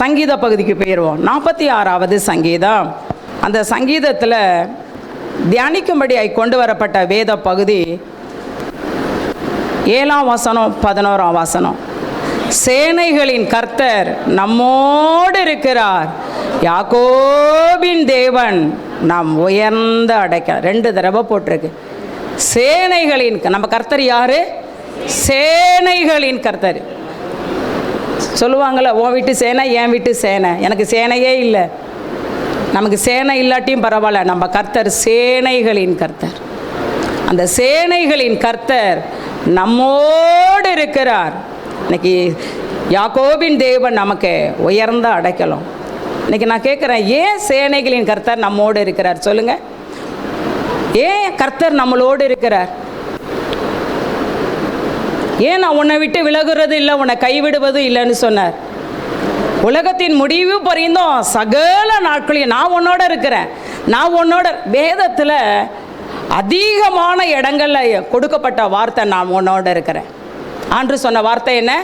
சங்கீத பகுதிக்கு போயிடுவோம் நாற்பத்தி ஆறாவது சங்கீதம். அந்த சங்கீதத்தில் தியானிக்கும்படியாய் கொண்டு வரப்பட்ட வேத பகுதி ஏழாம் வசனம் பதினோராம் வசனம். சேனைகளின் கர்த்தர் நம்மோடு இருக்கிறார். யாக்கோபின் தேவன் நாம் உயர்ந்த அடைக்க ரெண்டு தடவை போட்டிருக்கு. சேனைகளின் நம்ம கர்த்தர் யாரு? சேனைகளின் கர்த்தர். சொல்லுவாங்கள்ல உன் வீட்டு சேனை என் வீட்டு சேனை. எனக்கு சேனையே இல்லை. நமக்கு சேனை இல்லாட்டியும் பரவாயில்ல. நம்ம கர்த்தர் சேனைகளின் கர்த்தர். அந்த சேனைகளின் கர்த்தர் நம்மோடு இருக்கிறார். இன்னைக்கு யாக்கோபின் தேவன் நமக்கு உயர்ந்த அடைக்கலம். இன்னைக்கு நான் கேட்குறேன் ஏன் சேனைகளின் கர்த்தர் நம்மோடு இருக்கிறார்? சொல்லுங்கள் ஏன் கர்த்தர் நம்மளோடு இருக்கிறார்? ஏன் நான் உன்னை விட்டு விலகுறது இல்லை உன்னை கைவிடுவது இல்லைன்னு சொன்னார். உலகத்தின் முடிவு பரிந்தும் சகல நாட்களையும் நான் உன்னோட இருக்கிறேன். நான் உன்னோட வேதத்தில் அதிகமான இடங்களில் கொடுக்கப்பட்ட வார்த்தை நான் உன்னோட இருக்கிறேன். ஆண்டு சொன்ன வார்த்தை என்ன?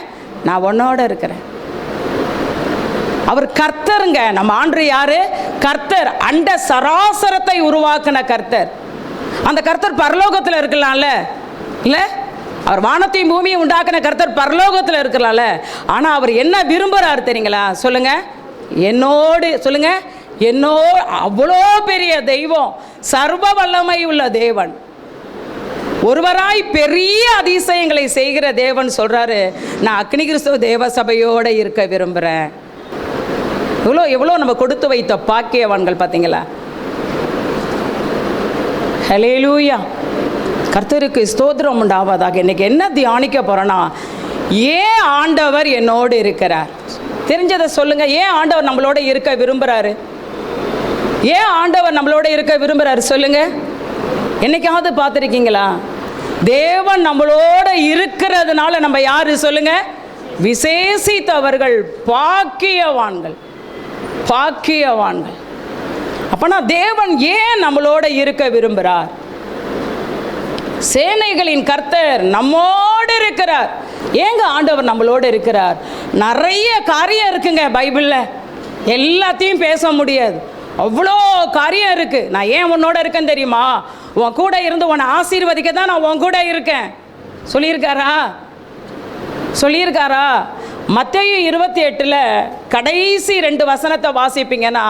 நான் உன்னோட இருக்கிறேன். அவர் கர்த்தருங்க நம்ம ஆண்டு யாரு? கர்த்தர் அண்ட சராசரத்தை உருவாக்கின கர்த்தர். அந்த கர்த்தர் பரலோகத்தில் இருக்கலாம்ல? இல்லை? அவர் வானத்தையும் பூமியும் உண்டாக்கின கருத்தர் பரலோகத்தில் இருக்கிறால ஆனால் அவர் என்ன விரும்புகிறாரு தெரியுங்களா? சொல்லுங்க. என்னோடு சொல்லுங்க. என்னோ அவ்வளோ பெரிய தெய்வம் சர்வ வல்லமை உள்ள தேவன். ஒருவராய் பெரிய அதிசயங்களை செய்கிற தேவன் சொல்றாரு. நான் அக்னி கிறிஸ்துவ தேவ சபையோடு இருக்க விரும்புகிறேன் எவ்வளோ எவ்வளோ நம்ம கொடுத்து வைத்த பாக்கியவான்கள் பார்த்தீங்களா ஹலேலூயா கர்த்தருக்கு ஸ்தோத்திரம் உண்டாவதாக. இன்றைக்கி என்ன தியானிக்க போகிறோன்னா ஏன் ஆண்டவர் என்னோடு இருக்கிறார். தெரிஞ்சதை சொல்லுங்கள் ஏன் ஆண்டவர் நம்மளோட இருக்க விரும்புகிறாரு ஏன் ஆண்டவர் நம்மளோட இருக்க விரும்புகிறாரு சொல்லுங்கள் என்னைக்காவது பார்த்துருக்கீங்களா? தேவன் நம்மளோட இருக்கிறதுனால நம்ம யார் சொல்லுங்கள் விசேஷித்தவர்கள் பாக்கியவான்கள். பாக்கியவான்கள். அப்போனா தேவன் ஏன் நம்மளோட இருக்க விரும்புகிறார் சேனைகளின் கர்த்தர் நம்மோடு இருக்கிறார். ஏங்க ஆண்டவர் நம்மளோடு இருக்கிறார்? நிறைய காரியம் இருக்குங்க பைபிளில். எல்லாத்தையும் பேச முடியாது. அவ்வளோ காரியம் இருக்கு. நான் ஏன் உன்னோட இருக்கேன்னு தெரியுமா? உன் கூட இருந்து உன்னை ஆசீர்வதிக்க தான் நான் உன் கூட இருக்கேன். சொல்லியிருக்காரா? சொல்லியிருக்காரா? மத்தையும் இருபத்தி எட்டில் கடைசி ரெண்டு வசனத்தை வாசிப்பீங்கன்னா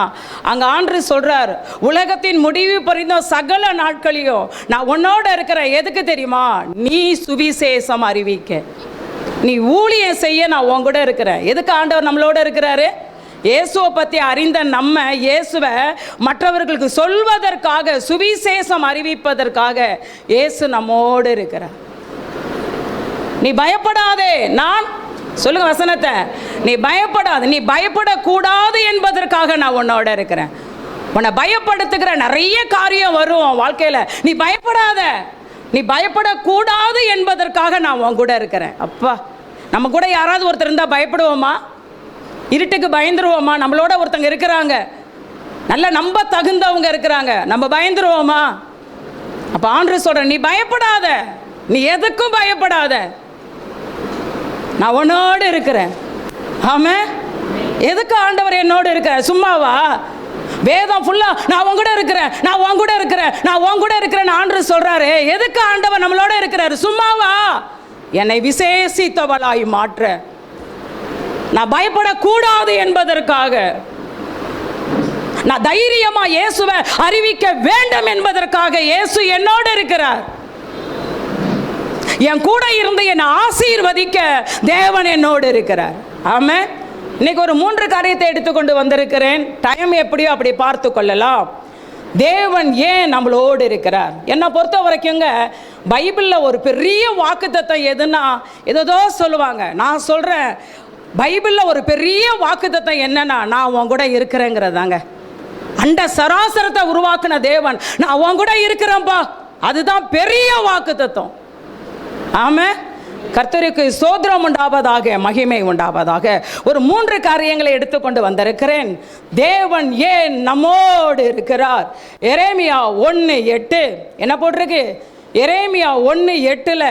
அங்கே ஆண்டு சொல்கிறார் உலகத்தின் முடிவு பறிந்தும் சகல நாட்களையும் நான் உன்னோட இருக்கிறேன் எதுக்கு தெரியுமா? நீ சுவிசேஷம் அறிவிக்க. நீ ஊழியம் செய்ய நான் உன் கூட இருக்கிறேன். எதுக்கு ஆண்டவர் நம்மளோட இருக்கிறாரு? இயேசுவை பற்றி அறிந்த நம்ம இயேசுவை மற்றவர்களுக்கு சொல்வதற்காக சுவிசேஷம் அறிவிப்பதற்காக இயேசு நம்மோடு இருக்கிறார். நீ பயப்படாதே. நான் சொல்லுங்க வசனத்தை. நீ பயப்படாத நீ பயப்படக்கூடாது என்பதற்காக நான் உன்னோட இருக்கிறேன். உன்னை பயப்படுத்துகிற நிறைய காரியம் வரும் உன் வாழ்க்கையில். நீ பயப்படாத. நீ பயப்படக்கூடாது என்பதற்காக நான் உன் கூட இருக்கிறேன். அப்பா நம்ம கூட யாராவது ஒருத்தர் இருந்தால் பயப்படுவோமா? இருட்டுக்கு பயந்துருவோமா? நம்மளோட ஒருத்தங்க இருக்கிறாங்க. நல்ல நம்ப தகுந்தவங்க இருக்கிறாங்க. நம்ம பயந்துருவோமா? அப்போ ஆண்டு சொல்கிறேன் நீ பயப்படாத. நீ எதுக்கும் பயப்படாத. நான் உன்னோடு இருக்கிறேன். ஆமாம் எதுக்கு ஆண்டவர் என்னோடு இருக்கிறேன் சும்மாவா? வேதம் ஃபுல்லாக நான் உன் கூட இருக்கிறேன். நான் உன் கூட இருக்கிறேன். நான் உன் கூட இருக்கிறேன் ஆண்டு சொல்கிறாரு எதுக்கு ஆண்டவர் நம்மளோட இருக்கிறாரு? சும்மாவா? என்னை விசேஷித்தவளாய் மாற்ற. நான் பயப்படக்கூடாது என்பதற்காக. நான் தைரியமா இயேசுவை அறிவிக்க வேண்டும் என்பதற்காக இயேசு என்னோடு இருக்கிறார். என் கூட இருந்து என்னை ஆசீர்வதிக்க தேவன் என்னோடு இருக்கிறார். ஆமாம் இன்னைக்கு ஒரு மூன்று காரியத்தை எடுத்துக்கொண்டு வந்திருக்கிறேன். டைம் எப்படியோ அப்படி பார்த்து கொள்ளலாம். தேவன் ஏன் நம்மளோடு இருக்கிறார்? என்னை பொறுத்த வரைக்குங்க பைபிளில் ஒரு பெரிய வாக்குத்தத்தம் எதுன்னா ஏதோ சொல்லுவாங்க. நான் சொல்கிறேன் பைபிளில் ஒரு பெரிய வாக்குத்தத்தம் என்னன்னா நான் உன் கூட இருக்கிறேங்கிறதாங்க. அண்ட சராசரத்தை உருவாக்குன தேவன் நான் உன் கூட இருக்கிறேன்ப்பா அதுதான் பெரிய வாக்குத்தத்தம். ஆமே கர்த்தருக்கு சோதரம் உண்டாவதாக மகிமை உண்டாவதாக. ஒரு மூன்று காரியங்களை எடுத்துக்கொண்டு வந்திருக்கிறேன். தேவன் ஏன் நம்மோடு இருக்கிறார்? எரேமியா ஒன்று எட்டு. என்ன போட்டிருக்கு? எரேமியா ஒன்று எட்டில்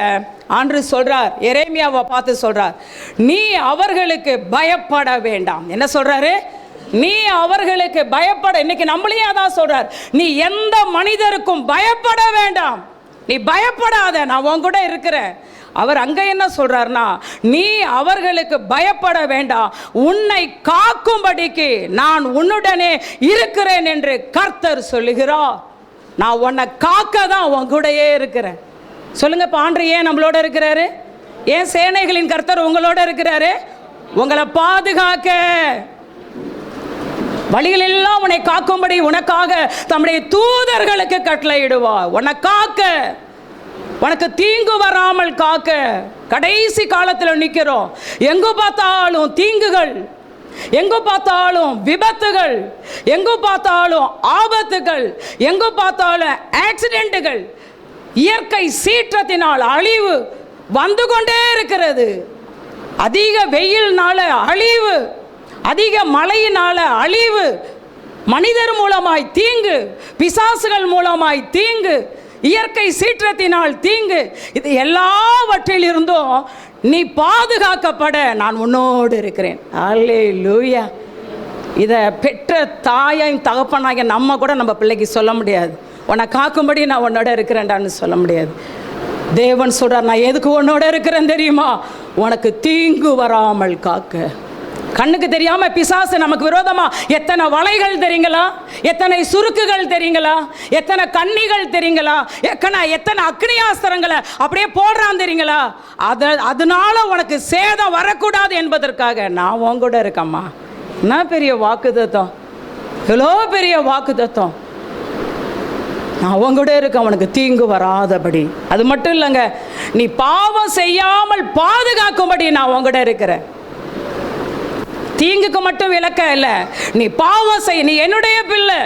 ஆண்டு சொல்றார். எரேமியாவை பார்த்து சொல்றார். நீ அவர்களுக்கு பயப்பட வேண்டாம். என்ன சொல்றாரு? நீ அவர்களுக்கு பயப்பட இன்னைக்கு நம்மளையும் அதான் சொல்றார். நீ எந்த மனிதருக்கும் பயப்பட வேண்டாம். நீ பயப்படாத நான் உன் கூட இருக்கிறேன். அவர் அங்கே என்ன சொல்கிறாருன்னா நீ அவர்களுக்கு பயப்பட வேண்டாம். உன்னை காக்கும்படிக்கு நான் உன்னுடனே இருக்கிறேன் என்று கர்த்தர் சொல்லுகிறார். நான் உன்னை காக்க தான் உன் கூடயே இருக்கிறேன். சொல்லுங்கள் இப்போ ஆண்டு ஏன் நம்மளோட இருக்கிறாரு? ஏன் சேனைகளின் கர்த்தர் உங்களோட இருக்கிறாரு? உங்களை பாதுகாக்க. வழிகளெல்லாம் உன்னை காக்கும்படி உனக்காக தம்முடைய தூதர்களுக்கு கட்டளையிடுவா. உன்னை காக்க. உனக்கு தீங்கு வராமல் காக்க. கடைசி காலத்தில் நிற்கிறோம் எங்கு பார்த்தாலும் தீங்குகள் எங்கு பார்த்தாலும் விபத்துகள் எங்கு பார்த்தாலும் ஆபத்துகள் எங்கு பார்த்தாலும் ஆக்சிடென்ட்டுகள் இயற்கை சீற்றத்தினால் அழிவு வந்து கொண்டே இருக்கிறது. அதிக வெயில்னால அழிவு அதிக மழையினால் அழிவு. மனிதர் மூலமாய் தீங்கு பிசாசுகள் மூலமாய் தீங்கு இயற்கை சீற்றத்தினால் தீங்கு இது எல்லாவற்றிலிருந்தும் நீ பாதுகாக்கப்பட நான் உன்னோடு இருக்கிறேன். அல்லே லூயா இதை பெற்ற தாயின் தகப்பனாகிய நம்ம கூட நம்ம பிள்ளைக்கு சொல்ல முடியாது. உன்னை காக்கும்படி நான் உன்னோட இருக்கிறேன்டான்னு சொல்ல முடியாது. தேவன் சொல்கிறார் நான் எதுக்கு உன்னோட இருக்கிறேன் தெரியுமா? உனக்கு தீங்கு வராமல் காக்க. கண்ணுக்கு தெரியாம பிசாசு நமக்கு விரோதமா எத்தனை வலைகள் தெரியுங்களா? எத்தனை சுருக்குகள் தெரியுங்களா? எத்தனை கண்ணிகள் தெரியுங்களா? எத்தனை எத்தனை அக்னியாஸ்திரங்களை அப்படியே போடுறான் தெரியுங்களா? அத அதனால உனக்கு சேதம் வரக்கூடாது என்பதற்காக நான் உன் கூட இருக்கம்மா. என்ன பெரிய வாக்குத்தத்தம்? எவ்வளோ பெரிய வாக்குத்தத்தம்? நான் உன் கூட இருக்க அவனுக்கு தீங்கு வராதபடி. அது மட்டும் இல்லைங்க நீ பாவம் செய்யாமல் பாதுகாக்கும்படி நான் உன் கூட இருக்கிறேன். தீங்குக்கு மட்டும் விளக்க இல்லை. நீ பாவம் செய். நீ என்னுடைய பிள்ளை.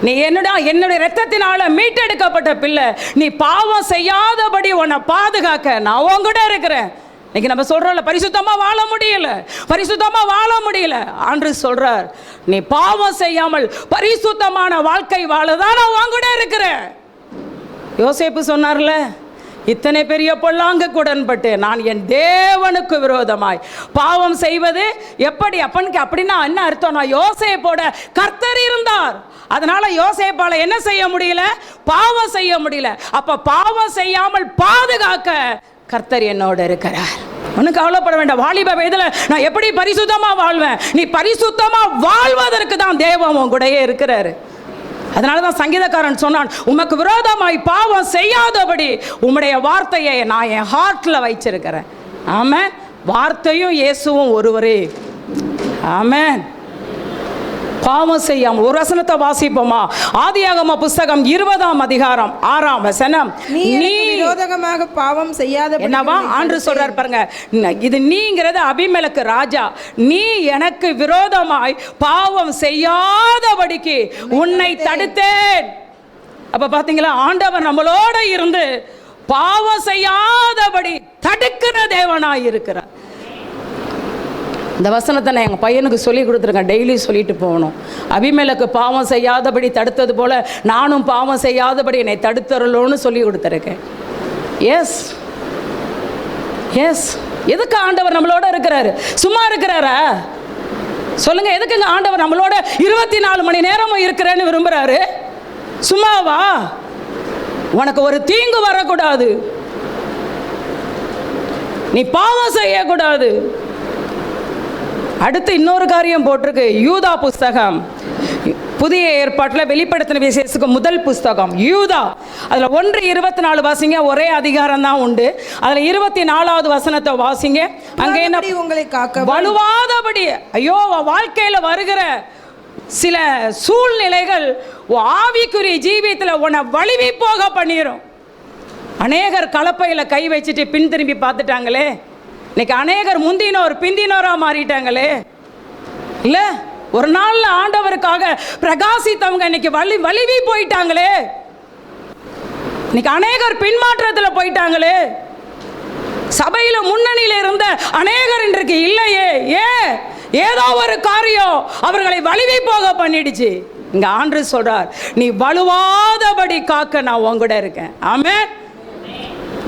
நீ என்னுடைய என்னுடைய ரத்தத்தினால மீட்டெடுக்கப்பட்ட பிள்ளை. நீ பாவம் செய்யாதபடி உன்னை பாதுகாக்க நான் உன் கூட இருக்கிறேன். இன்னைக்கு நம்ம சொல்றோம்ல பரிசுத்தமா வாழ முடியல. பரிசுத்தமா வாழ முடியல. ஆண்டு சொல்றார் நீ பாவம் செய்யாமல் பரிசுத்தமான வாழ்க்கை வாழதான் நான் உன் கூட இருக்கிறேன். யோசேப்பு சொன்னார்ல இத்தனை பெரிய பொல்லாங்க குடன்பட்டு நான் என் தேவனுக்கு விரோதமாய் பாவம் செய்வது எப்படி? அப்பனுக்கு அப்படின்னா என்ன அர்த்தம்? நான் யோசேப்போட கர்த்தர் இருந்தார். அதனால யோசேப்பால என்ன செய்ய முடியல? பாவம் செய்ய முடியல. அப்ப பாவம் செய்யாமல் பாதுகாக்க கர்த்தர் என்னோட இருக்கிறார். ஒன்றும் கவலைப்பட வேண்டாம். வாலிப வயதில் நான் எப்படி பரிசுத்தமாக வாழ்வேன்? நீ பரிசுத்தமாக வாழ்வதற்கு தான் தேவம் உன் கூடயே இருக்கிறாரு. அதனால தான் சங்கீதக்காரன் சொன்னான் உமக்கு விரோதமாய் பாவம் செய்யாதபடி உம்முடைய வார்த்தையை நான் என் ஹார்ட்டில் வச்சிருக்கிறேன் ஆமாம் வார்த்தையும் இயேசுவும் ஒருவரே. ஆமாம் பாவம் செய்யாம ஒரு வசனத்தை வாசிப்போமா? ஆதியாகம புஸ்தகம் இருபதாம் அதிகாரம் ஆறாம் வசனம். நீ விரோதமாக பாவம் செய்யாத என்னவா? ஆண்டு சொல்றார் பாருங்க. இது நீங்கிறது அபிமெலக்கு ராஜா. நீ எனக்கு விரோதமாய் பாவம் செய்யாதபடிக்கு உன்னை தடுத்தேன். அப்ப பாத்தீங்களா? ஆண்டவர் நம்மளோட இருந்து பாவம் செய்யாதபடி தடுக்கிற தேவனாய் இருக்கிறார். இந்த வசனத்தை நான் எங்கள் பையனுக்கு சொல்லி கொடுத்துருக்கேன். டெய்லி சொல்லிட்டு போகணும். அபிமேலுக்கு பாவம் செய்யாதபடி தடுத்தது போல் நானும் பாவம் செய்யாதபடி என்னை தடுத்தரலோன்னு சொல்லி கொடுத்துருக்கேன். எஸ் எஸ் எதுக்கு ஆண்டவர் நம்மளோட இருக்கிறாரு? சும்மா இருக்கிறாரா? சொல்லுங்க எதுக்குங்க ஆண்டவர் நம்மளோட இருபத்தி நாலு மணி நேரமும் இருக்கிறேன்னு விரும்புகிறாரு சும்மாவா? உனக்கு ஒரு தீங்கு வரக்கூடாது. நீ பாவம் செய்யக்கூடாது. அடுத்து இன்னொரு காரியம் போட்டிருக்கு. யூதா புஸ்தகம். புதிய ஏற்பாட்டில் வெளிப்படுத்தின விசேஷத்துக்கு முதல் புஸ்தகம். யூதா. அதில் ஒன்று இருபத்தி நாலு வாசிங்க ஒரே அதிகாரம் தான் உண்டு. அதில் இருபத்தி நாலாவது வசனத்தை வாசிங்க. அங்கே என்ன? உங்களை காக்க வலுவாதபடி. ஐயோ வாழ்க்கையில் வருகிற சில சூழ்நிலைகள் ஆவிக்குரிய ஜீவியத்தில் உன்னை வலிவி போக பண்ணிடும் அநேகர் கலப்பையில் கை வச்சுட்டு பின் திரும்பி பார்த்துட்டாங்களே. இன்னைக்கு அநேகர் முந்தினோர் பிந்தினோராக மாறிட்டாங்களே. இல்லை? ஒரு நாளில் ஆண்டவருக்காக பிரகாசித்தவங்க இன்னைக்கு வலி வலிவி போயிட்டாங்களே. இன்னைக்கு அநேகர் பின்மாற்றத்தில் போயிட்டாங்களே. சபையில் முன்னணியில் இருந்த அநேகர் இன்றைக்கு இல்லையே. ஏன் ஏதோ ஒரு காரியம் அவர்களை வலிவி போக பண்ணிடுச்சு. இங்கே ஆண்டு சொல்றார் நீ வலுவாதபடி காக்க நான் உங்கூட இருக்கேன். ஆமே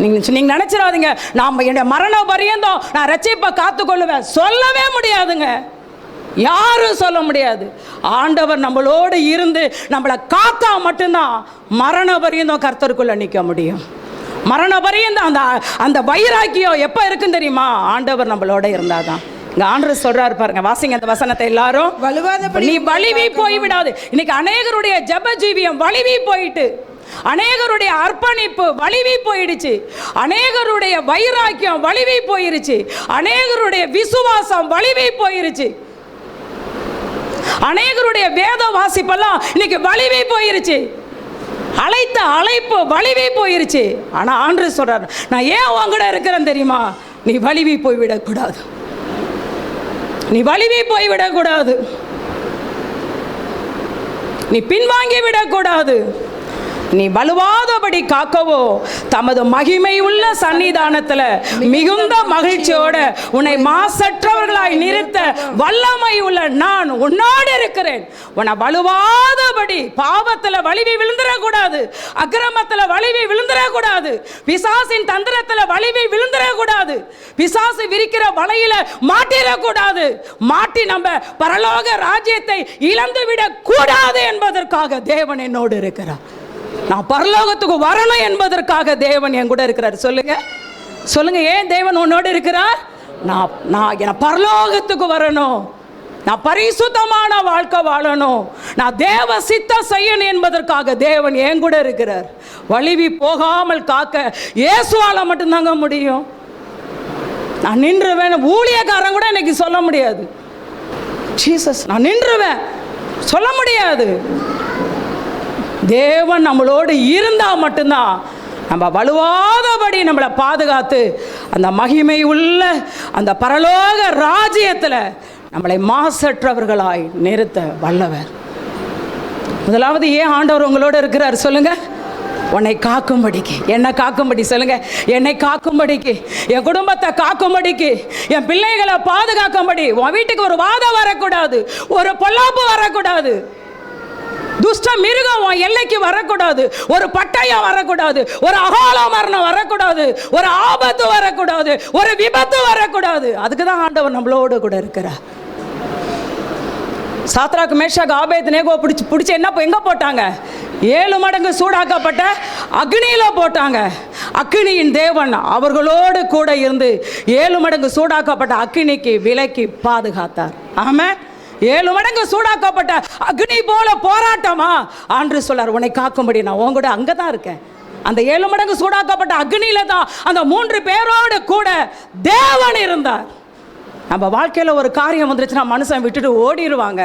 நீங்கள் நீங்கள் நினச்சிடாதீங்க. நாம் என்னுடைய மரண பரியந்தம் நான் ரட்சிப்பை காத்துக்கொள்ளுவேன். சொல்லவே முடியாதுங்க. யாரும் சொல்ல முடியாது. ஆண்டவர் நம்மளோடு இருந்து நம்மளை காத்தா மட்டும்தான் மரண பரியந்தம் கர்த்தருக்குள்ள நிற்க முடியும். மரண பரியந்தம் அந்த அந்த வைராக்கியம் எப்போ இருக்குன்னு தெரியுமா? ஆண்டவர் நம்மளோட இருந்தாதான். இங்க ஆண்டவர் சொல்றாரு பாருங்க வாசிங்க அந்த வசனத்தை எல்லாரும். வலுவாதபடி நீ வலிவி போய் விடாது இன்னைக்கு அநேகருடைய ஜெப ஜீவியம் வலிவி போயிட்டு. அநேகருடைய அர்ப்பணிப்பு வலிவி போயிடுச்சு. அநேகருடைய வைராக்கியம் வலிவி போயிருச்சு. அநேகருடைய விசுவாசம் வலிவி போயிருச்சு. அநேகருடைய வேத வாசிப்பெல்லாம் இன்னைக்கு வலிவி போயிருச்சு. அழைத்த அழைப்பு வலிவி போயிருச்சு. ஆனா ஆண்டு சொல்றாரு நான் ஏன் உங்கட இருக்கிறேன் தெரியுமா? நீ வலிவி போய் விடக்கூடாது நீ வலிவி போய் விடக்கூடாது நீ பின்வாங்கி விடக்கூடாது நீ வலுவாதபடி காக்கவோ தமது மகிமை உள்ள சன்னிதானத்தில் மிகுந்த மகிழ்ச்சியோட உன்னை மாசற்றவர்களாய் நிறுத்த வல்லமை உள்ள நான் உன்னோடு இருக்கிறேன். உன்னை வலுவாதபடி பாவத்தில் வலிவி விழுந்துடக்கூடாது அக்கிரமத்தில் வலிவி விழுந்துடக்கூடாது பிசாசின் தந்திரத்தில் வலிவி விழுந்துடக்கூடாது பிசாசு விரிக்கிற வலையில மாட்டிடக்கூடாது மாட்டி நம்ம பரலோக ராஜ்யத்தை இழந்துவிடக் கூடாது என்பதற்காக தேவன் என்னோடு இருக்கிறார். நான் பரலோகத்துக்கு வரணும் என்பதற்காக தேவன் என் கூட இருக்கிறார். சொல்லுங்க. சொல்லுங்க ஏன் தேவன் உன்னோடு இருக்கிறார்? நான் நான் என பரலோகத்துக்கு வரணும். நான் பரிசுத்தமான வாழ்க்கை வாழணும். நான் தேவ சித்தம் செய்யணும் என்பதற்காக தேவன் என் கூட இருக்கிறார். வலிவி போகாமல் காக்க இயேசுவால மட்டும்தாங்க முடியும். நான் நின்றுவேன். ஊழியக்காரன் கூட இன்னைக்கு சொல்ல முடியாது. ஜீசஸ் நான் நின்றுவேன். சொல்ல முடியாது. தேவன் நம்மளோடு இருந்தால் மட்டும்தான். நம்ம வலுவாதபடி நம்மளை பாதுகாத்து அந்த மகிமை உள்ள அந்த பரலோக ராஜ்யத்தில் நம்மளை மாசற்றவர்களாய் நிறுத்த வல்லவர். முதலாவது ஏன் ஆண்டவர் உங்களோட இருக்கிறார் சொல்லுங்கள் உன்னை காக்கும்படிக்கு. என்னை காக்கும்படி சொல்லுங்க. என்னை காக்கும்படிக்கு. என் குடும்பத்தை காக்கும்படிக்கு. என் பிள்ளைகளை பாதுகாக்கும்படி. உன் வீட்டுக்கு ஒரு வாதம் வரக்கூடாது. ஒரு பொல்லாப்பு வரக்கூடாது. துஷ்ட மிருகம் உன் எல்லைக்கு வரக்கூடாது. ஒரு பட்டயம் வரக்கூடாது. ஒரு அகால மரணம் வரக்கூடாது. ஒரு ஆபத்து வரக்கூடாது. ஒரு விபத்து வரக்கூடாது. அதுக்கு தான் ஆண்டவர் நம்மளோட கூட இருக்கிறார். சாத்ராக்கு மேஷாக்கு ஆபேத் நேகோ பிடிச்சி பிடிச்சி என்ன எங்கே போட்டாங்க? ஏழு மடங்கு சூடாக்கப்பட்ட அக்னியில் போட்டாங்க. அக்னியின் தேவன் அவர்களோடு கூட இருந்து ஏழு மடங்கு சூடாக்கப்பட்ட அக்னிக்கு விலக்கி பாதுகாத்தார். ஆமாம் ஏழு மடங்கு சூடாக்கப்பட்ட அக்னி போல போராட்டமா? ஆண்டு சொல்லார் உன்னை காக்கும்படி நான் உன் கூட அங்கே தான் இருக்கேன். அந்த ஏழு மடங்கு சூடாக்கப்பட்ட அக்னியில தான் அந்த மூன்று பேரோடு கூட தேவன் இருந்தார். நம்ம வாழ்க்கையில் ஒரு காரியம் வந்துருச்சுன்னா மனுஷன் விட்டுட்டு ஓடிடுவாங்க.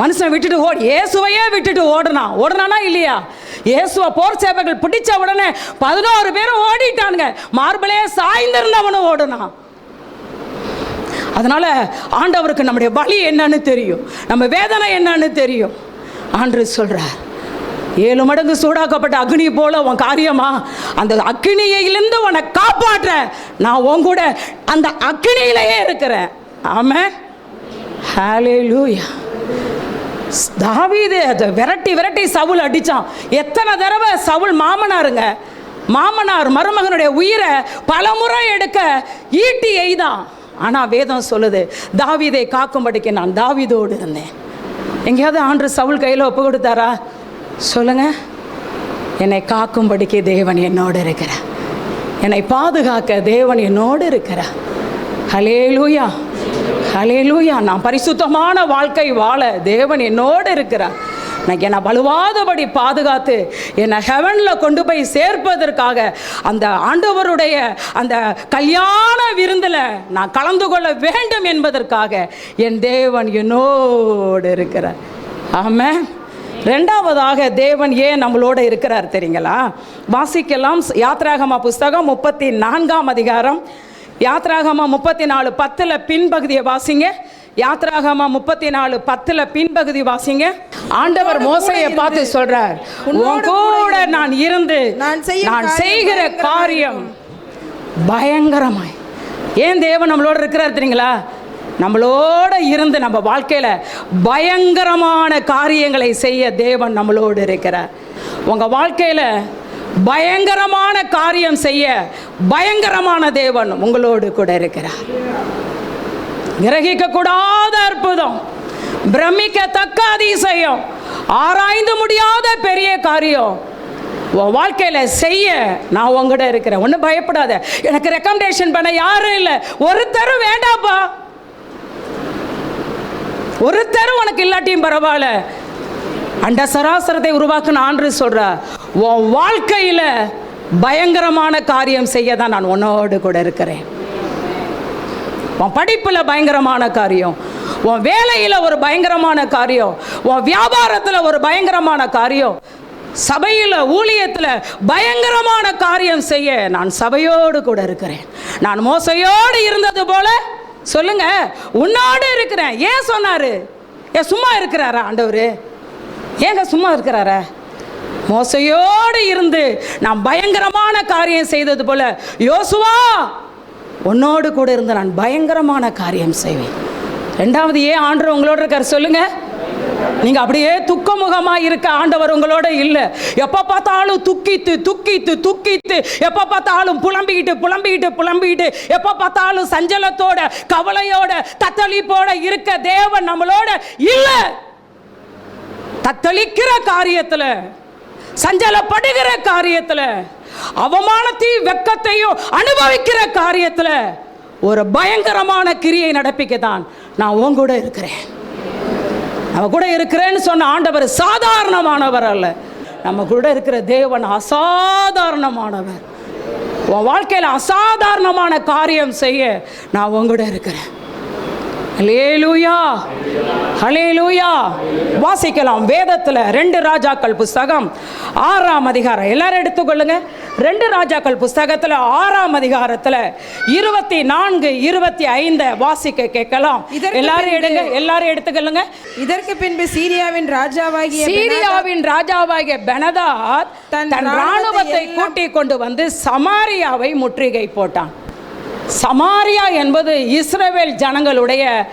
மனுஷன் விட்டுட்டு ஓடி இயேசுவையே விட்டுட்டு ஓடுனா ஓடுனானா இல்லையா? இயேசுவை போர் சேவைகள் பிடிச்ச உடனே பதினோரு பேரும் ஓடிட்டானுங்க. மார்பிளே சாய்ந்திருந்தவனும் ஓடுனான். அதனால் ஆண்டவருக்கு நம்முடைய வலி என்னன்னு தெரியும். நம்ம வேதனை என்னன்னு தெரியும். ஆண்டு சொல்கிறார் ஏழு மடங்கு சூடாக்கப்பட்ட அக்னி போல உன் காரியமா? அந்த அக்னியிலிருந்து உன்னை காப்பாற்ற நான் உன் கூட அந்த அக்னியிலேயே இருக்கிறேன். ஆமாம் லூயா தாவீது அதை விரட்டி விரட்டி சவுல் அடித்தான் எத்தனை தடவை சவுல் மாமனாருங்க மாமனார் மருமகனுடைய உயிரை பலமுறை எடுக்க ஈட்டி எய்தான். ஆனால் வேதம் சொல்லுது தாவீதை காக்கும்படிக்கு நான் தாவீதோடு இருந்தேன். எங்கேயாவது ஆண்டு சவுல் கையில் ஒப்பு கொடுத்தாரா? சொல்லுங்க. என்னை காக்கும்படிக்கு தேவன் என்னோடு இருக்கிறார். என்னை பாதுகாக்க தேவன் என்னோடு இருக்கிறார். ஹலேலூயா ஹலேலூயா நான் பரிசுத்தமான வாழ்க்கை வாழ தேவன் என்னோடு இருக்கிறார். நான் என்னை வலுவாதபடி பாதுகாத்து என்னை ஹெவனில் கொண்டு போய் சேர்ப்பதற்காக அந்த ஆண்டவருடைய அந்த கல்யாண விருந்தில் நான் கலந்து கொள்ள வேண்டும் என்பதற்காக என் தேவன் என்னோடு இருக்கிறார். ஆமாம் ரெண்டாவதாக தேவன் ஏன் நம்மளோட இருக்கிறார் தெரியுங்களா? வாசிக்கலாம். யாத்ராகமா புஸ்தகம் முப்பத்தி நான்காம் அதிகாரம். யாத்ராகமா முப்பத்தி நாலு பத்தில் பின்பகுதியை வாசிங்க. யாத்ராகமா முப்பத்தி நாலு பத்தில் பின்பகுதி வாசிங்க. ஆண்டவர் மோசையை பார்த்து சொல்றார் கூட நான் இருந்து நான் செய்கிற காரியம் பயங்கரமாய். ஏன் தேவன் நம்மளோட இருக்கிறார் தெரியுங்களா? நம்மளோட இருந்து நம்ம வாழ்க்கையில் பயங்கரமான காரியங்களை செய்ய தேவன் நம்மளோடு இருக்கிறார். உங்கள் வாழ்க்கையில் பயங்கரமான காரியம் செய்ய பயங்கரமான தேவன் உங்களோடு கூட இருக்கிறார். கிரகிக்க கூடாத அற்புதம். பிரமிக்கத்தக்க அதிசயம் ஆராய்ந்து முடியாத பெரிய காரியம். உன் வாழ்க்கையில் செய்ய நான் உங்ககிட்ட இருக்கிறேன். ஒன்றும் பயப்படாத. எனக்கு ரெக்கமெண்டேஷன் பண்ண யாரும் இல்லை. ஒருத்தரும் வேண்டாப்பா. ஒருத்தரும் உனக்கு இல்லாட்டியும் பரவாயில்ல. அண்ட சராசரத்தை உருவாக்குன ஆண்டு சொல்ற. உன் வாழ்க்கையில் பயங்கரமான காரியம் செய்ய தான் நான் உன்னோடு கூட இருக்கிறேன். உன் படிப்பில் பயங்கரமான காரியம். உன் வேலையில் ஒரு பயங்கரமான காரியம். உன் வியாபாரத்தில் ஒரு பயங்கரமான காரியம். சபையில் ஊழியத்தில் பயங்கரமான காரியம் செய்ய நான் சபையோடு கூட இருக்கிறேன். நான் மோசையோடு இருந்தது போல சொல்லுங்க உன்னோடு இருக்கிறேன். ஏன் சொன்னாரு? ஏன் சும்மா இருக்கிறாரா ஆண்டவர்? ஏங்க சும்மா இருக்கிறாரா? மோசையோடு இருந்து நான் பயங்கரமான காரியம் செய்தது போல யோசுவா உன்னோடு கூட இருந்து நான் பயங்கரமான காரியம் செய்வேன். ரெண்டாவது ஏன் ஆண்டவர் உங்களோட இருக்கார் சொல்லுங்க. நீங்க அப்படியே துக்கமுகமா இருக்க ஆண்டவர் உங்களோட இல்ல. எப்ப பார்த்தாலும் துக்கித்து துக்கித்து துக்கித்து எப்ப பார்த்தாலும் புலம்பிக்கிட்டு புலம்பிக்கிட்டு புலம்பிக்கிட்டு எப்ப பார்த்தாலும் சஞ்சலத்தோட கவலையோட தத்தளிப்போட இருக்க தேவன் நம்மளோட இல்ல. தத்தளிக்கிற காரியத்துல சஞ்சலப்படுகிற காரியத்துல அவமானத்தையும் வெக்கத்தையும் அனுபவிக்கிற காரியத்தில் ஒரு பயங்கரமான கிரியை நடப்பிக்க தான் நான் உன் கூட இருக்கிறேன். நம்ம கூட இருக்கிறேன்னு சொன்ன ஆண்டவர் சாதாரணமானவர் அல்ல. நம்ம கூட இருக்கிற தேவன் அசாதாரணமானவர். உன் வாழ்க்கையில் அசாதாரணமான காரியம் செய்ய நான் உன் கூட இருக்கிறேன். ஹலேலூயா ஹலேலூயா வாசிக்கலாம் வேதத்தில் ரெண்டு ராஜாக்கள் புஸ்தகம். ஆறாம் அதிகாரம். எல்லாரும் எடுத்துக்கொள்ளுங்க. ரெண்டு ராஜாக்கள் புஸ்தகத்தில் ஆறாம் அதிகாரத்தில் இருபத்தி நான்கு இருபத்தி ஐந்த வாசிக்க கேட்கலாம். எல்லாரும் எடுங்க. எல்லாரும் எடுத்துக்கொள்ளுங்க. இதற்கு பின்பு சீரியாவின் ராஜாவாகிய சீரியாவின் ராஜாவாகிய பெனதாத் தன் ராணுவத்தை கூட்டிக் கொண்டு வந்து சமாரியாவை முற்றுகை போட்டான். சமாரியா என்பது இஸ்ரேவேல் ஜனங்களுடைய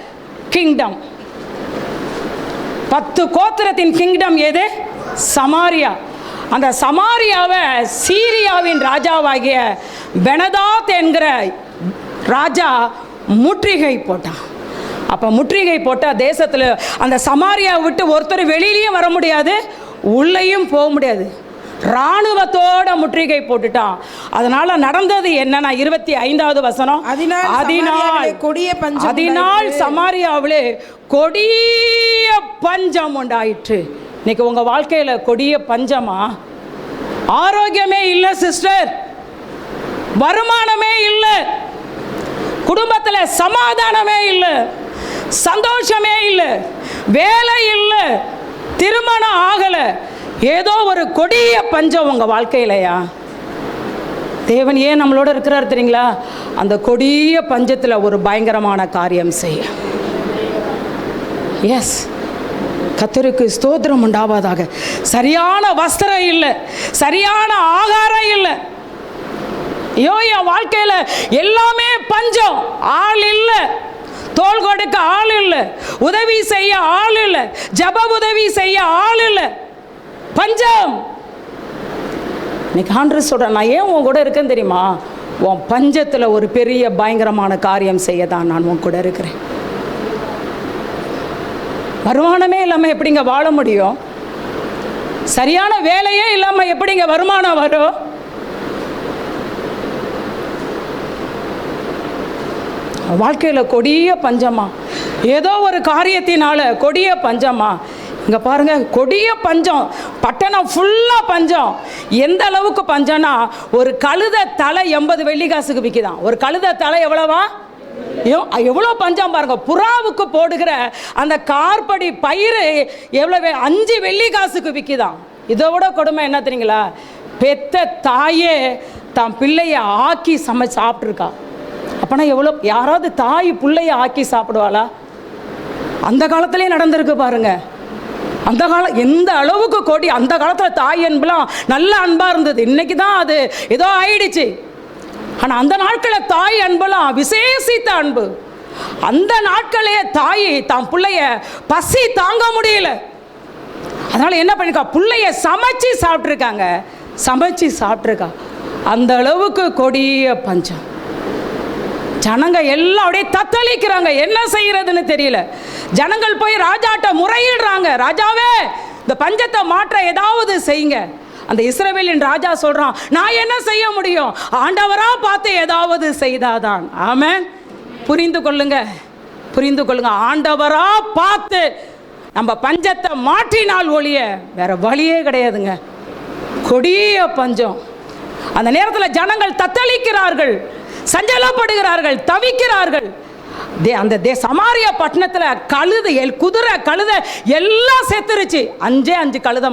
கிங்டம் பத்து கோத்திரத்தின் கிங்டம் எது? சமாரியா. அந்த சமாரியாவை சீரியாவின் ராஜாவாகிய பெனதாத் என்கிற ராஜா முற்றுகை போட்டான். அப்போ முற்றுகை போட்டால் தேசத்தில் அந்த சமாரியா விட்டு ஒருத்தர் வெளியிலையும் வர முடியாது உள்ளேயும் போக முடியாது. இராணுவத்தோட முற்றுகை போட்டுட்டான். அதனால நடந்தது என்னன்னா இருபத்தி ஐந்தாவது வசனம். அதனால் கொடிய பஞ்சம் அதனால் சமாரியாவிலே கொடிய பஞ்சம் உண்டாயிற்று. இன்னைக்கு உங்க வாழ்க்கையில கொடிய பஞ்சமா? ஆரோக்கியமே இல்லை சிஸ்டர். வருமானமே இல்லை. குடும்பத்தில் சமாதானமே இல்லை. சந்தோஷமே இல்லை. வேலை இல்லை. திருமணம் ஆகலை. ஏதோ ஒரு கொடிய பஞ்சம் உங்கள் வாழ்க்கையிலையா? தேவன் ஏன் நம்மளோட இருக்கிறார் தெரியுங்களா? அந்த கொடிய பஞ்சத்தில் ஒரு பயங்கரமான காரியம் செய்ய எஸ் கத்தருக்கு ஸ்தோத்திரம் உண்டாவதாக. சரியான வஸ்திரம் இல்லை. சரியான ஆகாரம் இல்லை. ஐயோ என் வாழ்க்கையில் எல்லாமே பஞ்சம். ஆள் இல்லை. தோள் கொடுக்க ஆள் இல்லை. உதவி செய்ய ஆள் இல்லை. ஜப உதவி செய்ய ஆள் இல்லை. பஞ்சம். இன்னைக்கு ஆண்டு சொல்கிறேன் நான் ஏன் உன் கூட இருக்கேன்னு தெரியுமா? உன் பஞ்சத்தில் ஒரு பெரிய பயங்கரமான காரியம் செய்ய தான் நான் உன் கூட இருக்கிறேன். வருமானமே இல்லாமல் எப்படிங்க வாழ முடியும்? சரியான வேலையே இல்லாமல் எப்படிங்க வருமானம் வரும்? வாழ்க்கையில் கொடிய பஞ்சமா? ஏதோ ஒரு காரியத்தினால கொடிய பஞ்சமா? இங்கே பாருங்க கொடிய பஞ்சம். பட்டணம் ஃபுல்லாக பஞ்சம். எந்த அளவுக்கு பஞ்சம்னா ஒரு கழுத தலை எண்பது வெள்ளி காசுக்கு விற்கிதான் ஒரு கழுத தலை எவ்வளவா? எவ்வளோ பஞ்சம் பாருங்க. புறாவுக்கு போடுகிற அந்த கார்படி பயிர் எவ்வளோ அஞ்சு வெள்ளி காசுக்கு விற்கிதான் இதை விட கொடுமை என்ன தெரியுங்களா? பெத்த தாயே தான் பிள்ளைய ஆக்கி சமை சாப்பிட்ருக்கா அப்போனா எவ்வளோ? யாராவது தாய் பிள்ளைய ஆக்கி சாப்பிடுவாளா? அந்த காலத்துலேயே நடந்திருக்கு பாருங்கள் அந்த காலம் எந்த அளவுக்கு கொடி அந்த காலத்தில் தாய் அன்புலாம் நல்ல அன்பாக இருந்தது. இன்னைக்கு தான் அது ஏதோ ஆயிடுச்சு. ஆனால் அந்த நாட்களில் தாய் அன்பெல்லாம் விசேஷித்த அன்பு. அந்த நாட்களே தாய் தான் பிள்ளைய பசி தாங்க முடியல. அதனால் என்ன பண்ணிருக்கா? பிள்ளைய சமைச்சு சாப்பிட்ருக்காங்க சமைச்சு சாப்பிட்ருக்கா அந்த அளவுக்கு கொடிய பஞ்சம். ஜனங்க எல்லாம் அப்படியே தத்தளிக்கிறாங்க. என்ன செய்யறதுன்னு தெரியல. ஜனங்கள் போய் ராஜாட்ட முறையிடுறாங்க. ராஜாவே இந்த பஞ்சத்தை மாற்ற ஏதாவது செய்யுங்க. அந்த இஸ்ரவேலின் ராஜா சொல்றான் நான் என்ன செய்ய முடியும்? ஆண்டவரா பார்த்து ஏதாவது செய்தாதான். ஆமென். புரிந்து கொள்ளுங்க. புரிந்து கொள்ளுங்க. ஆண்டவரா பார்த்து நம்ம பஞ்சத்தை மாற்றினால் ஒழிய வேற வழியே கிடையாதுங்க. கொடிய பஞ்சம். அந்த நேரத்தில் ஜனங்கள் தத்தளிக்கிறார்கள் சஞ்சலப்படுகிறார்கள் தவிக்கிறார்கள். தே அந்த தே சமாரிய பட்டணத்தில் கழுதை எல் குதிரை கழுதை எல்லாம் செத்துருச்சு. அஞ்சே அஞ்சு கழுதை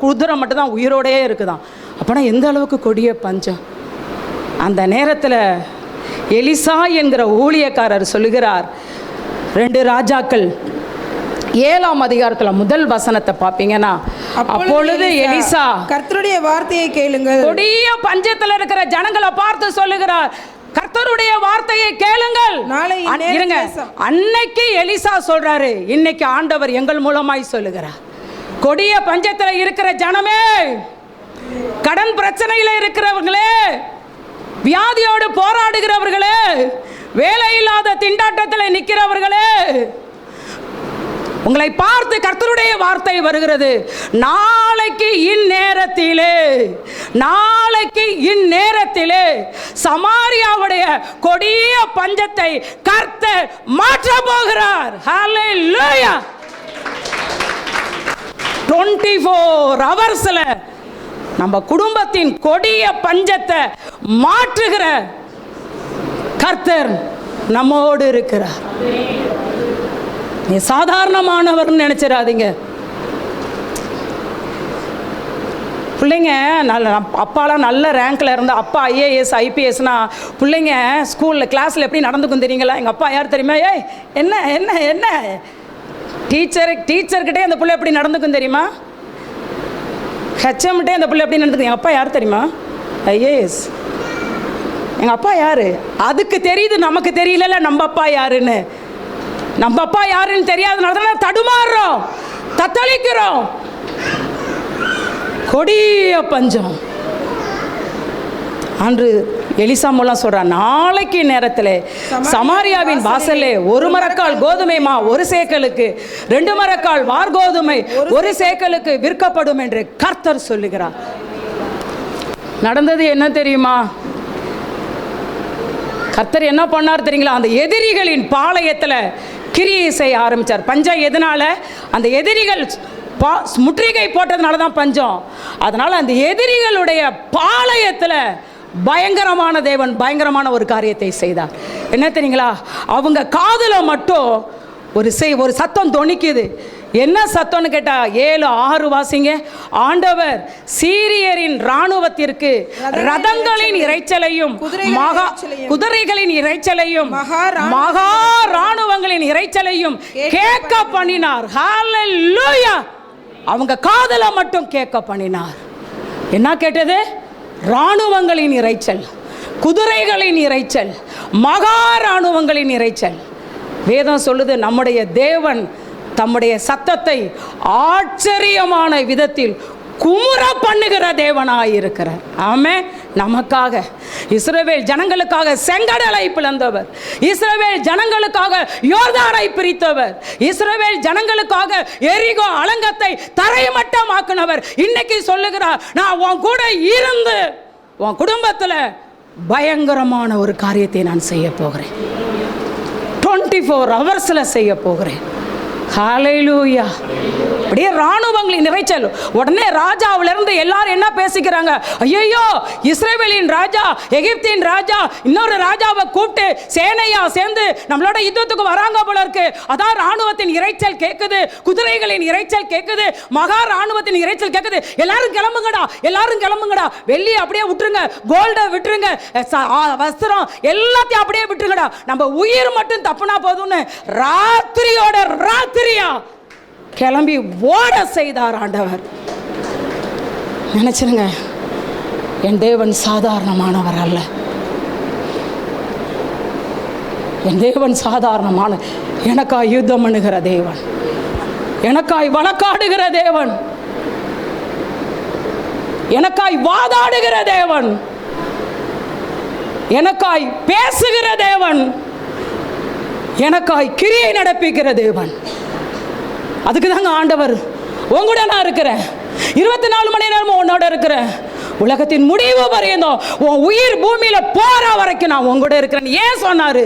குதிரை மட்டும்தான் உயிரோடயே இருக்குதாம் அப்போனா எந்த அளவுக்கு கொடிய பஞ்சம்? அந்த நேரத்தில் எலிசா என்கிற ஊழியக்காரர் சொல்லுகிறார் ரெண்டு ராஜாக்கள் ஏழாம் அதிகாரத்தில் முதல் வசனத்தை பார்ப்பீங்கன்னா அப்பொழுது எலிசா கர்த்தருடைய வார்த்தையை கேளுங்கள். கொடிய பஞ்சத்தில் இருக்கிற ஜனங்களை பார்த்து சொல்லுகிறார் கர்த்தருடைய வார்த்தையை கேளுங்கள். நாளை இருங்க. அன்னைக்கு எலிசா சொல்றாரு இன்னைக்கு ஆண்டவர் எங்கள் மூலமாய் சொல்லுகிறார். கொடிய பஞ்சத்தில் இருக்கிற ஜனமே கடன் பிரச்சனையில இருக்கிறவங்களே வியாதியோடு போராடுகிறவர்களே வேலை இல்லாத திண்டாட்டத்தில் நிற்கிறவர்களே உங்களை பார்த்து கர்த்தருடைய வார்த்தை வருகிறது. நாளைக்கு இந்நேரத்திலே நாளைக்கு இந்நேரத்திலே சமாரியாவுடைய கொடிய பஞ்சத்தை கர்த்தர் மாற்ற போகிறார். ஹalleluya 24 ஃபோர் ஹவர்ஸில் நம்ம குடும்பத்தின் கொடிய பஞ்சத்தை மாற்றுகிற கர்த்தர் நம்மோடு இருக்கிறார். நீ சாதாரணமானவர்னு நினச்சிடாதீங்க. பிள்ளைங்க நல்ல அப்பாலாம் நல்ல ரேங்க்கில் இருந்தால் அப்பா ஐஏஎஸ் ஐபிஎஸ்னா பிள்ளைங்க ஸ்கூலில் கிளாஸில் எப்படி நடந்துக்கும் தெரியுங்களா? எங்கள் அப்பா யார் தெரியுமா? ஏய் என்ன என்ன என்ன? டீச்சர் டீச்சர்கிட்டே அந்த பிள்ளை எப்படி நடந்துக்கும் தெரியுமா? ஹெச்எம்கிட்டே அந்த பிள்ளை எப்படி நடந்துக்கும்? எங்கள் அப்பா யார் தெரியுமா? ஐஏஎஸ் எங்கள் அப்பா யார்? அதுக்கு தெரியுது நமக்கு தெரியலல்ல நம்ம அப்பா யாருன்னு. நம்ம அப்பா யாருன்னு தெரியாதனால தான் தடுமாறுறோம் தத்தளிக்கிறோம். கொடிய பஞ்சம். அன்று எலிசா மூலம் நாளைக்கு நேரத்தில் சமாரியாவின் வாசல்லே ஒரு மரக்கால் கோதுமை மா ஒரு சேக்கலுக்கு ரெண்டு மரக்கால் வார்கோதுமை ஒரு சேக்கலுக்கு விற்கப்படும் என்று கர்த்தர் சொல்லுகிறார். நடந்தது என்ன தெரியுமா? கர்த்தர் என்ன பண்ணார் தெரியுங்களா? அந்த எதிரிகளின் பாளையத்தில் கிரியை செய்ய ஆரம்பித்தார் பஞ்சம் எதனால்? அந்த எதிரிகள் பா முற்றுகை போட்டதுனால தான் பஞ்சம். அதனால் அந்த எதிரிகளுடைய பாளையத்தில் பயங்கரமான தேவன் பயங்கரமான ஒரு காரியத்தை செய்தார். என்ன தெரியுங்களா? அவங்க காதில் மட்டும் ஒரு செய் ஒரு சத்தம் தொனிக்குது. என்ன சத்தம்னு கேட்டா ஏழு ஆறு வாசிங்க. ஆண்டவர் சீரியரின் இராணுவத்திற்கு ரதங்களின் இறைச்சலையும் மகா குதிரைகளின் இறைச்சலையும் மகா ராணுவ- மகா ராணுவங்களின் இறைச்சலையும் கேட்க பண்ணினார். அவங்க காதல மட்டும் கேட்க பண்ணினார். என்ன கேட்டது? ராணுவங்களின் இறைச்சல் குதிரைகளின் இறைச்சல் மகா ராணுவங்களின் இறைச்சல். வேதம் சொல்லுது நம்முடைய தேவன் தம்முடைய சத்தத்தை ஆச்சரியமான விதத்தில் குமுற பண்ணுகிற தேவனாயிருக்கிறார். ஆமே நமக்காக இஸ்ரவேல் ஜனங்களுக்காக செங்கடலை பிளந்தவர். இஸ்ரவேல் ஜனங்களுக்காக யோர்தானை பிரித்தவர். இஸ்ரவேல் ஜனங்களுக்காக எரிகோ அலங்கத்தை தரைமட்டமாக்குனவர். இன்னைக்கு சொல்லுகிறார் நான் உன் கூட இருந்து உன் குடும்பத்தில் பயங்கரமான ஒரு காரியத்தை நான் செய்ய போகிறேன். டுவெண்ட்டி ஃபோர் ஹவர்ஸில் செய்ய போகிறேன். Hallelujah. அப்படியே ராணுவங்களின் இறைச்சல். உடனே ராஜாவிலிருந்து எல்லாரும் என்ன பேசிக்கிறாங்க? ஐயோ இஸ்ரேவேலின் ராஜா எகிப்தின் ராஜா இன்னொரு ராஜாவை கூப்பிட்டு சேனையா சேர்ந்து நம்மளோட யுத்தத்துக்கு வராங்க போல இருக்கு. அதான் ராணுவத்தின் இறைச்சல் கேட்குது குதிரைகளின் இறைச்சல் கேட்குது மகா ராணுவத்தின் இறைச்சல் கேட்குது எல்லாரும் கிளம்புங்கடா எல்லாரும் கிளம்புங்கடா. வெள்ளி அப்படியே விட்டுருங்க கோல்டை விட்டுருங்க வஸ்திரம் எல்லாத்தையும் அப்படியே விட்டுருங்கடா. நம்ம உயிர் மட்டும் தப்புனா போதும்னு. ராத்திரியோட ராத்திரியா? கிளம்பி ஓட செய்தார் ஆண்டவர். நினச்சிருங்க என் தேவன் சாதாரணமானவர் அல்ல. என் தேவன் சாதாரணமான எனக்காய் யுத்தம் பண்ணுகிற தேவன். எனக்காய் வழக்காடுகிற தேவன். எனக்காய் வாதாடுகிற தேவன். எனக்காய் பேசுகிற தேவன். எனக்காய் கிரியை நடப்பிக்கிற தேவன். அதுக்கு தாங்க ஆண்டவர் உங்கூட நான் இருக்கிறேன். இருபத்தி நாலு மணி நேரமும் உன்னோட இருக்கிறேன். உலகத்தின் முடிவு வரையும் உன் உயிர் பூமியில போற வரைக்கும் நான் உங்கூட இருக்கிறேன். ஏன் சொன்னாரு?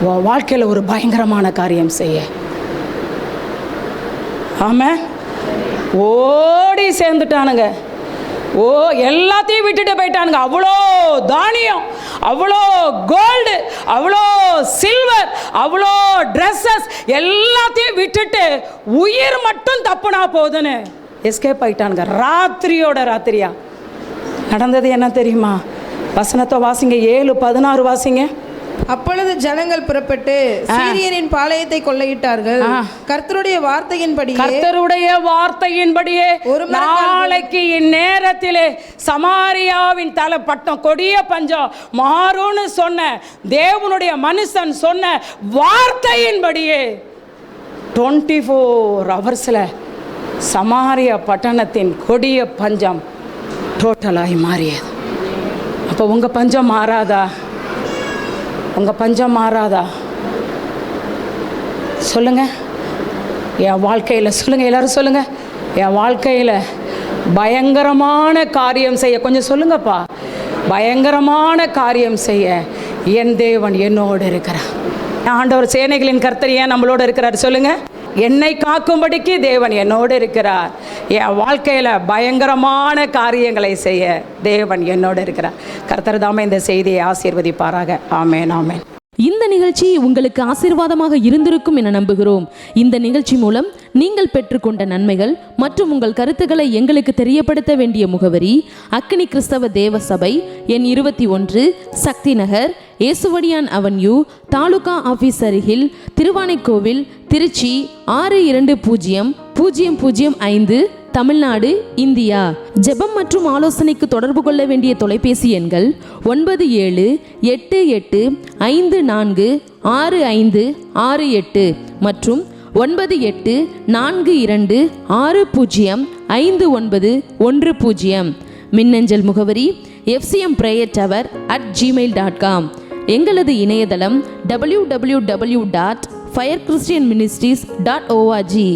உன் வாழ்க்கையில் ஒரு பயங்கரமான காரியம் செய்ய. ஆமா ஓடி சேர்ந்துட்டானுங்க. ஓ எல்லாத்தையும் விட்டுட்டு போயிட்டானுங்க. அவ்வளோ தானியம் அவ்வளோ கோல்டு அவ்வளோ சில்வர் அவ்வளோ ட்ரெஸ்ஸஸ் எல்லாத்தையும் விட்டுட்டு உயிர் மட்டும் தப்புனா போதுன்னு எஸ்கேப் ஆகிட்டானுங்க ராத்திரியோட ராத்திரியா. நடந்தது என்ன தெரியுமா? வசனத்தை வாசிங்க ஏழு பதினாறு வாசிங்க. அப்பொழுது ஜனங்கள் புறப்பட்டு சீரியரின் பாளையத்தை கொள்ளையிட்டார்கள். கர்த்தருடைய வார்த்தையின்படியே கர்த்தருடைய வார்த்தையின்படியே ஒரு நாளைக்கு இந்நேரத்திலே சமாரியாவின் தலை பட்டம் கொடிய பஞ்சம் மாறும்னு சொன்ன தேவனுடைய மனுஷன் சொன்ன வார்த்தையின்படியே டுவெண்ட்டி ஃபோர் ஹவர்ஸில் சமாரியா பட்டணத்தின் கொடிய பஞ்சம் டோட்டலாகி மாறியது. அப்போ உங்கள் பஞ்சம் மாறாதா? உங்கள் பஞ்சம் மாறாதா? சொல்லுங்கள் என் வாழ்க்கையில் சொல்லுங்கள் எல்லோரும் சொல்லுங்கள் என் வாழ்க்கையில் பயங்கரமான காரியம் செய்ய கொஞ்சம் சொல்லுங்கப்பா. பயங்கரமான காரியம் செய்ய என் தேவன் என்னோடு இருக்கிறார். ஆண்டவர் சேனைகளின் கர்த்தர் ஏன் நம்மளோட இருக்கிறார் சொல்லுங்கள் என்னை காக்கும்படிக்கு தேவன் என்னோடு இருக்கிறார். என் வாழ்க்கையில் பயங்கரமான காரியங்களை செய்ய தேவன் என்னோடு இருக்கிறார். கர்த்தர் தாமே இந்த செய்தியை ஆசீர்வதிப்பாராக. ஆமேன் ஆமேன். இந்த நிகழ்ச்சி உங்களுக்கு ஆசீர்வாதமாக இருந்திருக்கும் என நம்புகிறோம். இந்த நிகழ்ச்சி மூலம் நீங்கள் பெற்றுக்கொண்ட நன்மைகள் மற்றும் உங்கள் கருத்துக்களை எங்களுக்கு தெரியப்படுத்த வேண்டிய முகவரி அக்னி கிறிஸ்தவ தேவ சபை எண் இருபத்தி ஒன்று சக்தி நகர் ஏசுவடியான் அவன்யூ தாலுகா ஆஃபீஸ் அருகில் திருவானைக்கோவில் திருச்சி ஆறு இரண்டு பூஜ்ஜியம் பூஜ்ஜியம் பூஜ்ஜியம் ஐந்து தமிழ்நாடு இந்தியா. ஜெபம் மற்றும் ஆலோசனைக்கு தொடர்பு கொள்ள வேண்டிய தொலைபேசி எண்கள் ஒன்பது ஏழு எட்டு எட்டு ஐந்து நான்கு ஆறு ஐந்து ஆறு எட்டு மற்றும் ஒன்பது எட்டு நான்கு இரண்டு ஆறு பூஜ்ஜியம் ஐந்து ஒன்பது ஒன்று பூஜ்ஜியம். மின்னஞ்சல் முகவரி FCM prayer tower at Gmail dot com எங்களது இணையதளம் W W W dot fire Christian ministries dot ORG